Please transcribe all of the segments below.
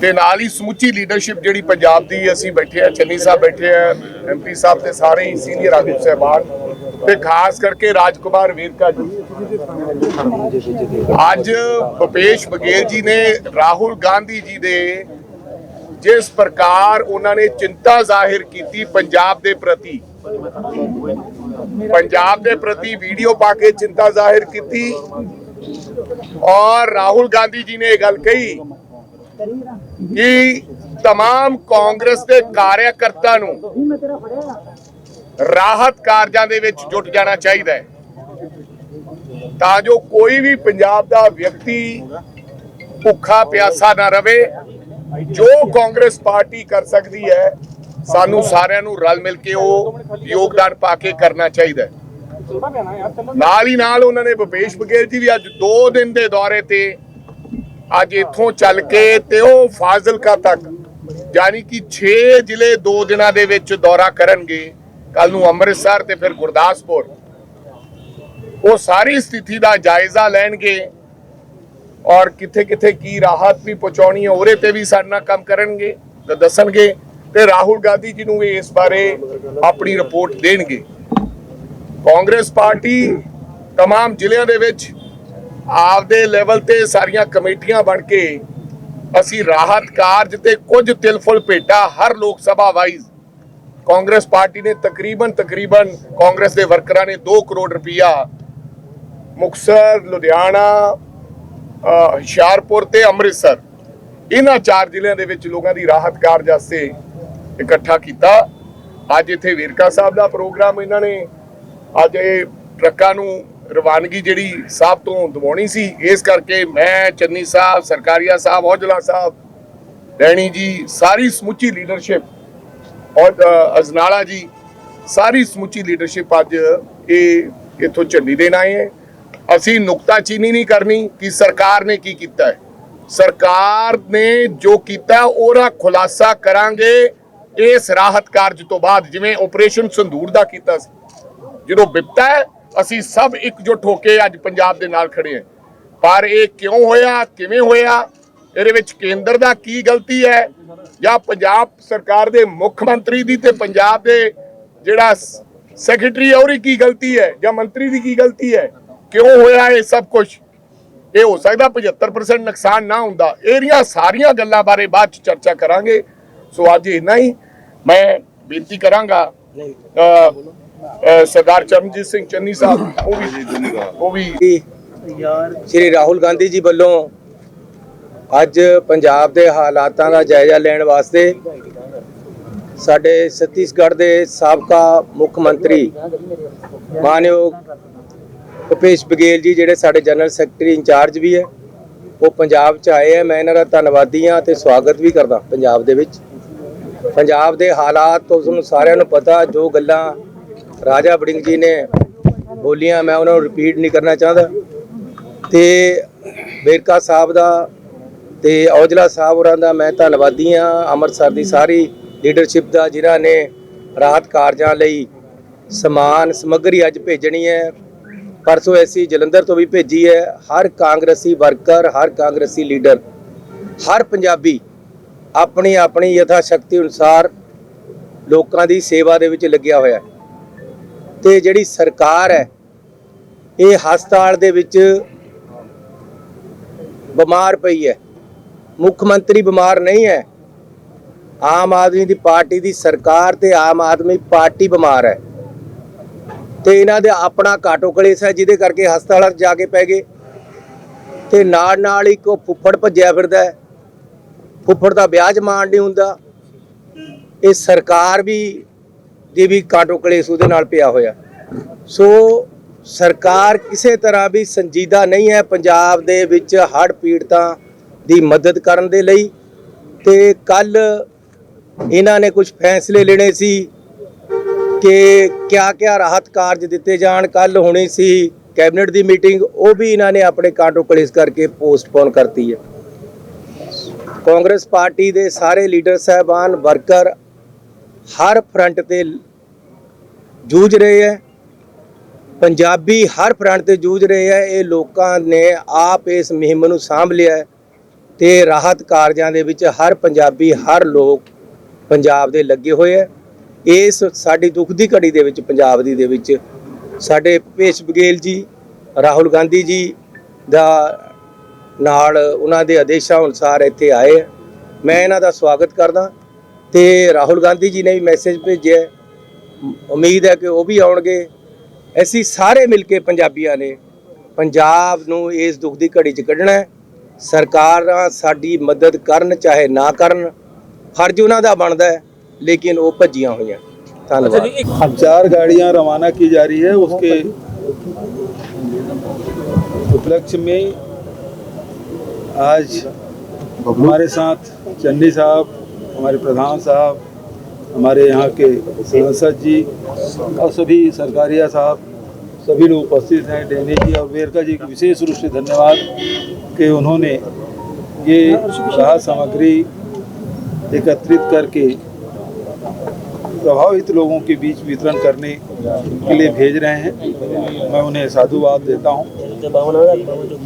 ਤੇ ਨਾਲ ਹੀ ਸਮੁੱਚੀ ਲੀਡਰਸ਼ਿਪ ਜਿਹੜੀ ਪੰਜਾਬ ਦੀ ਅਸੀਂ ਬੈਠੇ ਆ ਚੰਨੀ ਸਾਹਿਬ ਬੈਠੇ ਆ ਐਮਪੀ ਸਾਹਿਬ ਤੇ ਸਾਰੇ ਹੀ ਸੀਨੀਅਰ ਆਗੂ ਸਹਿਬਾਨ ਤੇ ਖਾਸ ਕਰਕੇ ਰਾਜਕੁਮਾਰ ਵੇਰਕਾ ਜੀ। ਅੱਜ ਭੁਪੇਸ਼ ਬਘੇਲ ਜੀ ਨੇ ਰਾਹੁਲ ਗਾਂਧੀ ਜੀ ਦੇ ਜਿਸ ਪ੍ਰਕਾਰ ਉਹਨਾਂ ਨੇ ਚਿੰਤਾ ਜ਼ਾਹਿਰ ਕੀਤੀ ਪੰਜਾਬ ਦੇ ਪ੍ਰਤੀ, ਪੰਜਾਬ ਦੇ ਪ੍ਰਤੀ ਵੀਡੀਓ ਪਾ ਕੇ ਚਿੰਤਾ ਜ਼ਾਹਿਰ ਕੀਤੀ ਔਰ ਰਾਹੁਲ ਗਾਂਧੀ ਜੀ ਨੇ ਇਹ ਗੱਲ ਕਹੀ ਕਿ तमाम ਕਾਂਗਰਸ ਦੇ ਕਾਰਿਆਕਰਤਾ ਨੂੰ ਰਾਹਤ ਕਾਰਜਾਂ ਦੇ ਵਿੱਚ ਜੁਟ ਜਾਣਾ ਚਾਹੀਦਾ ਹੈ ਤਾਂ ਜੋ ਕੋਈ ਵੀ ਪੰਜਾਬ ਦਾ ਵਿਅਕਤੀ ਭੁੱਖਾ ਪਿਆਸਾ ਨਾ ਰਵੇ ਜੋ ਕਾਂਗਰਸ ਪਾਰਟੀ ਕਰ ਸਕਦੀ ਹੈ ਸਾਨੂੰ ਸਾਰਿਆਂ ਨੂੰ ਰਲ ਮਿਲ ਕੇ ਉਹ ਯੋਗਦਾਨ ਪਾ ਕੇ ਕਰਨਾ ਚਾਹੀਦਾ ਹੈ ਨਾਲ ਹੀ ਨਾਲ ਉਹਨਾਂ ਨੇ ਭੁਪੇਸ਼ ਬਘੇਲ ਜੀ ਵੀ ਅੱਜ 2 ਦਿਨ ਦੇ ਦੌਰੇ ਤੇ ਅੱਜ ਇੱਥੋਂ ਚੱਲ ਕੇ ਤੇ ਉਹ ਫਾਜ਼ਿਲਕਾ ਤੱਕ ਯਾਨੀ ਕਿ 6 ਜ਼ਿਲ੍ਹੇ 2 ਦਿਨਾਂ ਦੇ ਵਿੱਚ ਦੌਰਾ ਕਰਨਗੇ ਕੱਲ ਨੂੰ ਅੰਮ੍ਰਿਤਸਰ ਤੇ ਫਿਰ ਗੁਰਦਾਸਪੁਰ ਉਹ ਸਾਰੀ ਸਥਿਤੀ ਦਾ ਜਾਇਜ਼ਾ ਲੈਣਗੇ ਔਰ ਕਿੱਥੇ ਕਿੱਥੇ ਕੀ ਰਾਹਤ ਵੀ ਪਹੁੰਚਾਉਣੀ ਹੈ ਉਹਦੇ ਤੇ ਵੀ ਸਾਡੇ ਨਾਲ ਕੰਮ ਕਰਨਗੇ ਤੇ ਦੱਸਣਗੇ ਤੇ ਰਾਹੁਲ ਗਾਂਧੀ ਜੀ ਨੂੰ ਵੀ ਇਸ ਬਾਰੇ ਆਪਣੀ ਰਿਪੋਰਟ ਦੇਣਗੇ ਕਾਂਗਰਸ ਪਾਰਟੀ तमाम ਜ਼ਿਲ੍ਹਿਆਂ ਦੇ ਵਿੱਚ ਆਪਦੇ ਲੈਵਲ ਤੇ ਸਾਰੀਆਂ ਕਮੇਟੀਆਂ ਬਣ ਕੇ ਅਸੀਂ ਰਾਹਤ ਕਾਰਜ ਤੇ ਕੁਝ ਤਿਲਫੁਲ ਭੇਟਾ ਹਰ ਲੋਕ ਸਭਾ ਵਾਈਜ਼ ਕਾਂਗਰਸ ਪਾਰਟੀ ਨੇ ਤਕਰੀਬਨ ਤਕਰੀਬਨ ਕਾਂਗਰਸ ਦੇ ਵਰਕਰਾਂ ਨੇ 2 ਕਰੋੜ ਰੁਪਇਆ ਮੁਕਸਰ ਲੁਧਿਆਣਾ ਅ, ਹੁਸ਼ਿਆਰਪੁਰ ਤੇ ਅੰਮ੍ਰਿਤਸਰ ਇਹਨਾਂ ਚਾਰ ਜ਼ਿਲ੍ਹਿਆਂ ਦੇ ਵਿੱਚ ਲੋਕਾਂ ਦੀ ਰਾਹਤ ਕਾਰਜ ਵਾਸਤੇ ਇਕੱਠਾ ਕੀਤਾ। ਅੱਜ ਇੱਥੇ ਵੇਰਕਾ ਸਾਹਿਬ ਦਾ ਪ੍ਰੋਗਰਾਮ ਇਹਨਾਂ ਨੇ ਅੱਜ ਇਹ ਟਰੱਕਾਂ ਨੂੰ ਰਵਾਨਗੀ ਜਿਹੜੀ ਸਾਹਿਬ ਤੋਂ ਦਵਾਉਣੀ ਸੀ, ਇਸ ਕਰਕੇ ਮੈਂ ਚੰਨੀ ਸਾਹਿਬ, ਸਰਕਾਰੀਆ ਸਾਹਿਬ, ਔਜਲਾ ਸਾਹਿਬ, ਰੈਣੀ ਜੀ, ਸਾਰੀ ਸਮੁੱਚੀ ਲੀਡਰਸ਼ਿਪ ਔਰ ਅਜਨਾਲਾ ਜੀ, ਸਾਰੀ ਸਮੁੱਚੀ ਲੀਡਰਸ਼ਿਪ ਅੱਜ ਇਹ ਇੱਥੋਂ ਝੰਡੀ ਦੇਣ ਆਏ ਹੈ। ਅਸੀਂ ਨੁਕਤਾਚੀਨੀ ਨਹੀਂ ਕਰਨੀ ਕਿ ਸਰਕਾਰ ਨੇ ਕੀ ਕੀਤਾ ਹੈ। ਸਰਕਾਰ ਨੇ ਜੋ ਕੀਤਾ, ਉਹਦਾ ਖੁਲਾਸਾ ਕਰਾਂਗੇ ਇਸ ਰਾਹਤ ਕਾਰਜ ਤੋਂ ਬਾਅਦ, ਜਿਵੇਂ ਆਪਰੇਸ਼ਨ ਸੰਦੂਰ ਦਾ ਕੀਤਾ ਸੀ। ਜਦੋਂ ਬਿਪਤਾ ਅਸੀਂ ਸਭ ਇਕਜੁੱਟ ਹੋ ਕੇ ਅੱਜ ਪੰਜਾਬ ਦੇ ਨਾਲ ਖੜੇ ਹਾਂ। ਪਰ ਇਹ ਕਿਉਂ ਹੋਇਆ ਕਿਵੇਂ ਹੋਇਆ? ਇਹਦੇ ਵਿੱਚ ਕੇਂਦਰ ਦਾ ਕੀ ਗਲਤੀ ਹੈ? ਜਾਂ ਪੰਜਾਬ ਸਰਕਾਰ ਦੇ ਮੁੱਖ ਮੰਤਰੀ ਦੀ ਤੇ ਪੰਜਾਬ ਦੇ ਜਿਹੜਾ ਸੈਕਟਰੀ ਹੈ ਉਹਦੀ ਕੀ ਗਲਤੀ ਹੈ? ਜਾਂ ਮੰਤਰੀ ਦੀ ਕੀ ਗਲਤੀ ਹੈ? ਕਿਉਂ ਹੋਇਆ ਇਹ ਸਭ ਕੁਝ ਇਹ ਹੋ ਸਕਦਾ 75% ਨੁਕਸਾਨ ਨਾ ਹੁੰਦਾ। ਇਹਦੀਆਂ ਸਾਰੀਆਂ ਗੱਲਾਂ ਬਾਰੇ ਬਾਅਦ ਚ ਚਰਚਾ ਕਰਾਂਗੇ। ਸੋ ਅੱਜ ਇੰਨਾ ਹੀ। ਮੈਂ ਬੇਨਤੀ ਕਰਾਂਗਾ ਸਰਦਾਰ ਚਰਨਜੀਤ ਸਿੰਘ ਚੰਨੀ ਸਾਹਿਬ ਉਹ ਵੀ ਉਹ ਵੀ ਸ਼੍ਰੀ ਰਾਹੁਲ ਗਾਂਧੀ ਜੀ ਵੱਲੋਂ ਅੱਜ ਪੰਜਾਬ ਦੇ ਹਾਲਾਤਾਂ ਦਾ ਜਾਇਜ਼ਾ ਲੈਣ ਵਾਸਤੇ ਸਾਡੇ ਛੱਤੀਸਗੜ੍ਹ ਦੇ ਸਾਬਕਾ ਮੁੱਖ ਮੰਤਰੀ ਮਾਨਯੋਗ ਭੁਪੇਸ਼ ਬਘੇਲ ਜੀ ਜਿਹੜੇ ਸਾਡੇ ਜਨਰਲ ਸੈਕਟਰੀ ਇੰਚਾਰਜ ਵੀ ਹੈ ਉਹ ਪੰਜਾਬ ਚ ਆਏ ਹੈ। ਮੈਂ ਇਹਨਾਂ ਦਾ ਧੰਨਵਾਦੀ ਹਾਂ ਤੇ ਸਵਾਗਤ ਵੀ ਕਰਦਾ ਪੰਜਾਬ ਦੇ ਵਿੱਚ। ਪੰਜਾਬ ਦੇ ਹਾਲਾਤ ਤੋਂ ਤੁਹਾਨੂੰ ਸਾਰਿਆਂ ਨੂੰ ਪਤਾ ਜੋ ਗੱਲਾਂ ਰਾਜਾ ਵੜਿੰਗ ਜੀ ਨੇ ਬੋਲੀਆਂ, ਮੈਂ ਉਹਨਾਂ ਨੂੰ ਰਿਪੀਟ ਨਹੀਂ ਕਰਨਾ ਚਾਹੁੰਦਾ। ਤੇ ਵੇਰਕਾ ਸਾਹਿਬ ਦਾ ਤੇ ਔਜਲਾ ਸਾਹਿਬ ਹੋਰਾਂ ਦਾ ਮੈਂ ਧੰਨਵਾਦੀ ਹਾਂ। ਅੰਮ੍ਰਿਤਸਰ ਦੀ ਸਾਰੀ ਲੀਡਰਸ਼ਿਪ ਦਾ, ਜਿਨ੍ਹਾਂ ਨੇ ਰਾਹਤ ਕਾਰਜਾਂ ਲਈ ਸਮਾਨ, ਸਮੱਗਰੀ ਅੱਜ ਭੇਜਣੀ ਹੈ। ਪਰਸੋਂ ਐਸੀ ਜਲੰਧਰ ਤੋਂ ਵੀ ਭੇਜੀ ਹੈ। ਹਰ ਕਾਂਗਰਸੀ ਵਰਕਰ, ਹਰ ਕਾਂਗਰਸੀ ਲੀਡਰ ਹਰ ਪੰਜਾਬੀ ਆਪਣੀ ਆਪਣੀ ਯਥਾ ਸ਼ਕਤੀ ਅਨੁਸਾਰ ਲੋਕਾਂ ਦੀ ਸੇਵਾ ਦੇ ਵਿੱਚ ਲੱਗਿਆ ਹੋਇਆ ਹੈ। ਤੇ ਜਿਹੜੀ ਸਰਕਾਰ ਹੈ, ਇਹ ਹਸਪਤਾਲ ਦੇ ਵਿੱਚ ਬਿਮਾਰ ਪਈ ਹੈ। ਮੁੱਖ ਮੰਤਰੀ ਬਿਮਾਰ ਨਹੀਂ ਹੈ। ਆਮ ਆਦਮੀ ਦੀ ਪਾਰਟੀ ਦੀ ਸਰਕਾਰ ਤੇ ਆਮ ਆਦਮੀ ਪਾਰਟੀ ਬਿਮਾਰ ਹੈ। ਤੇ ਇਹਨਾਂ ਦੇ ਆਪਣਾ ਕਾਟੋ ਕਲੇਸ਼ ਹੈ, ਜਿਹਦੇ ਕਰਕੇ ਹਸਪਤਾਲਾਂ 'ਚ ਜਾ ਕੇ ਪੈ ਗਏ। ਤੇ ਨਾਲ ਨਾਲ ਇੱਕ ਉਹ ਫੁੱਫੜ ਭੱਜਿਆ ਫਿਰਦਾ ਹੈ। ਫੁੱਫੜ ਦਾ ਵਿਆਹ ਜਮਾਨ ਨਹੀਂ ਹੁੰਦਾ। ਇਹ ਸਰਕਾਰ ਵੀ ਦੀ ਵੀ ਕਾਟੋ ਕਲੇਸ਼ ਉਹਦੇ ਨਾਲ ਪਿਆ ਹੋਇਆ। ਸੋ ਸਰਕਾਰ ਕਿਸੇ ਤਰ੍ਹਾਂ ਵੀ ਸੰਜੀਦਾ ਨਹੀਂ ਹੈ ਪੰਜਾਬ ਦੇ ਵਿੱਚ ਹੜ੍ਹ ਪੀੜਤਾਂ ਦੀ ਮਦਦ ਕਰਨ ਦੇ ਲਈ। ਤੇ ਕੱਲ ਇਹਨਾਂ ਨੇ ਕੁਝ ਫੈਸਲੇ ਲੈਣੇ ਸੀ ਕਿ ਕਿਆ ਕਿਆ ਰਾਹਤ ਕਾਰਜ ਦਿੱਤੇ ਜਾਣ। ਕੱਲ ਹੋਣੀ ਸੀ ਕੈਬਨਿਟ ਦੀ ਮੀਟਿੰਗ, ਉਹ ਵੀ ਇਹਨਾਂ ਨੇ ਆਪਣੇ ਕਾਟੋ ਕਲੇਸ਼ ਕਰਕੇ ਪੋਸਟਪੋਨ ਕਰਤੀ ਹੈ। ਕਾਂਗਰਸ ਪਾਰਟੀ ਦੇ ਸਾਰੇ ਲੀਡਰ, ਸਹਿਬਾਨ, ਵਰਕਰ ਹਰ ਫਰੰਟ ਤੇ ਜੂਝ ਰਹੇ ਹੈ। ਪੰਜਾਬੀ ਹਰ ਫਰੰਟ ਤੇ ਜੂਝ ਰਹੇ ਹੈ। ਇਹ ਲੋਕਾਂ ਨੇ ਆਪ ਇਸ ਮੁਹਿੰਮ ਨੂੰ ਸਾਂਭ ਲਿਆ ਹੈ ਤੇ ਰਾਹਤ ਕਾਰਜਾਂ ਦੇ ਵਿੱਚ ਹਰ ਪੰਜਾਬੀ, ਹਰ ਲੋਕ ਪੰਜਾਬ ਦੇ ਲੱਗੇ ਹੋਏ ਹੈ। ਇਸ ਸਾਡੀ ਦੁੱਖ ਦੀ ਘੜੀ ਦੇ ਵਿੱਚ, ਪੰਜਾਬ ਦੀ ਦੇ ਵਿੱਚ ਸਾਡੇ ਭੇਸ਼ ਬਗੇਲ ਜੀ, ਰਾਹੁਲ ਗਾਂਧੀ ਜੀ ਦਾ ਨਾਲ ਉਹਨਾਂ ਦੇ ਆਦੇਸ਼ਾਂ ਅਨੁਸਾਰ ਇੱਥੇ ਆਏ ਹੈ। ਮੈਂ ਇਹਨਾਂ ਦਾ ਸਵਾਗਤ ਕਰਦਾ। ਤੇ ਰਾਹੁਲ ਗਾਂਧੀ ਜੀ ਨੇ ਵੀ ਮੈਸੇਜ ਭੇਜਿਆ ਹੈ। ਉਮ- ਉਮੀਦ ਹੈ ਕਿ ਉਹ ਵੀ ਆਉਣਗੇ ਅਸੀਂ ਸਾਰੇ ਮਿਲ ਕੇ ਪੰਜਾਬੀਆਂ ਨੇ ਪੰਜਾਬ ਨੂੰ ਇਸ ਦੁੱਖ ਦੀ ਘੜੀ 'ਚ ਕੱਢਣਾ ਹੈ ਸਰਕਾਰਾਂ ਸਾਡੀ ਮਦਦ ਕਰਨ ਚਾਹੇ ਨਾ ਕਰਨ ਫਰਜ਼ ਉਹਨਾਂ ਦਾ ਬਣਦਾ ਹੈ ਲੇਕਿਨ ਉਹ ਭੱਜੀਆਂ ਹੋਈਆਂ ਧੰਨਵਾਦ चार गाड़ियां रवाना की जा रही है उसके उपलक्ष्य में आज हमारे साथ चन्नी साहब हमारे प्रधान साहब, हमारे यहाँ के सांसद जी, और सभी सरकारिया साहब, सभी लोग उपस्थित हैं। डेनी जी और वेरका जी को विशेष रूप से धन्यवाद कि उन्होंने ये राहत सामग्री एकत्रित करके प्रभावित लोगों के बीच वितरण करने के लिए भेज रहे हैं। मैं उन्हें साधुवाद देता हूँ।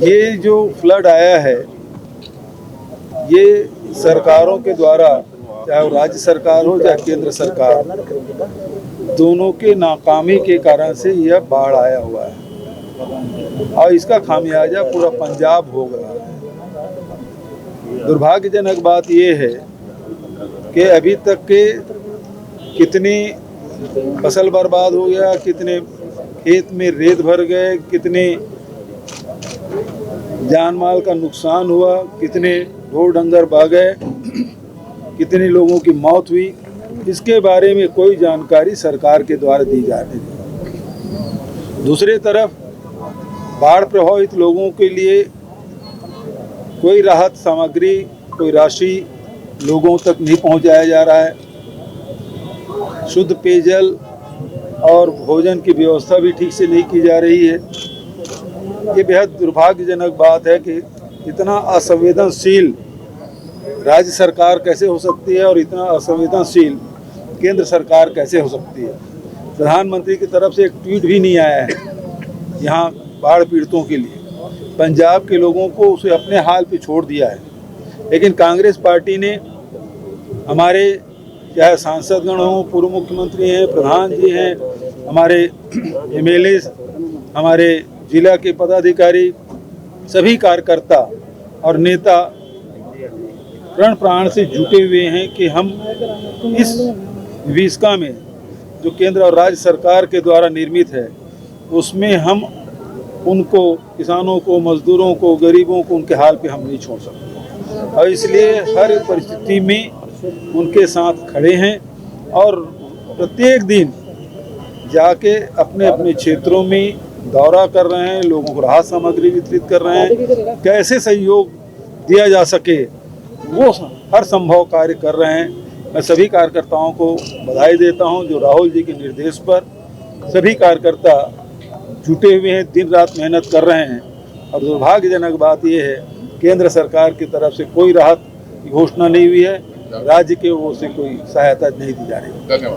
ये जो फ्लड आया है, ये सरकारों के द्वारा चाहे वो राज्य सरकार हो, चाहे केंद्र सरकार दोनों के नाकामी के कारण से यह बाढ़ आया हुआ है। और इसका खामियाजा पूरा पंजाब हो रहा है। दुर्भाग्यजनक बात यह है कि अभी तक के कितनी फ़सल बर्बाद हो गया, कितने खेत में रेत भर गए, कितने जान माल का नुकसान हुआ, कितने ढोर डंगर बह गए कितने लोगों की मौत हुई, इसके बारे में कोई जानकारी सरकार के द्वारा दी जा रही है। दूसरी तरफ़, बाढ़ प्रभावित लोगों के लिए कोई राहत सामग्री, कोई राशि लोगों तक नहीं पहुँचाया जा रहा है। शुद्ध पेयजल और भोजन की व्यवस्था भी ठीक से नहीं की जा रही है। ये बेहद दुर्भाग्यजनक बात है कि इतना असंवेदनशील राज्य सरकार कैसे हो सकती है और इतना असंवेदनशील केंद्र सरकार कैसे हो सकती है? प्रधानमंत्री की तरफ़ से एक ट्वीट भी नहीं आया है यहाँ बाढ़ पीड़ितों के लिए। पंजाब के लोगों को उसे अपने हाल पे छोड़ दिया है। लेकिन कांग्रेस पार्टी ने हमारे चाहे सांसदगण हों पूर्व मुख्यमंत्री हैं, प्रधान जी हैं, हमारे एमएलए, हमारे जिला के पदाधिकारी, सभी कार्यकर्ता और नेता प्रण प्राण से जुटे हुए हैं कि हम इस विविष्का में, जो केंद्र और राज्य सरकार के द्वारा निर्मित है, उसमें हम उनको, किसानों को, मजदूरों को, गरीबों को, उनके हाल पे हम नहीं छोड़ सकते। और इसलिए हर परिस्थिति में उनके साथ खड़े हैं और प्रत्येक दिन जाके अपने अपने क्षेत्रों में दौरा कर रहे हैं, लोगों को राहत सामग्री वितरित कर रहे हैं। कैसे सहयोग दिया जा सके वो हर संभव कार्य कर रहे हैं। मैं सभी कार्यकर्ताओं को बधाई देता हूँ, जो राहुल जी के निर्देश पर सभी कार्यकर्ता जुटे हुए हैं, दिन रात मेहनत कर रहे हैं। और दुर्भाग्यजनक बात यह है, केंद्र सरकार की तरफ़ से कोई राहत घोषणा नहीं हुई है। राज्य के ओर से कोई सहायता नहीं दी जा रही। धन्यवाद।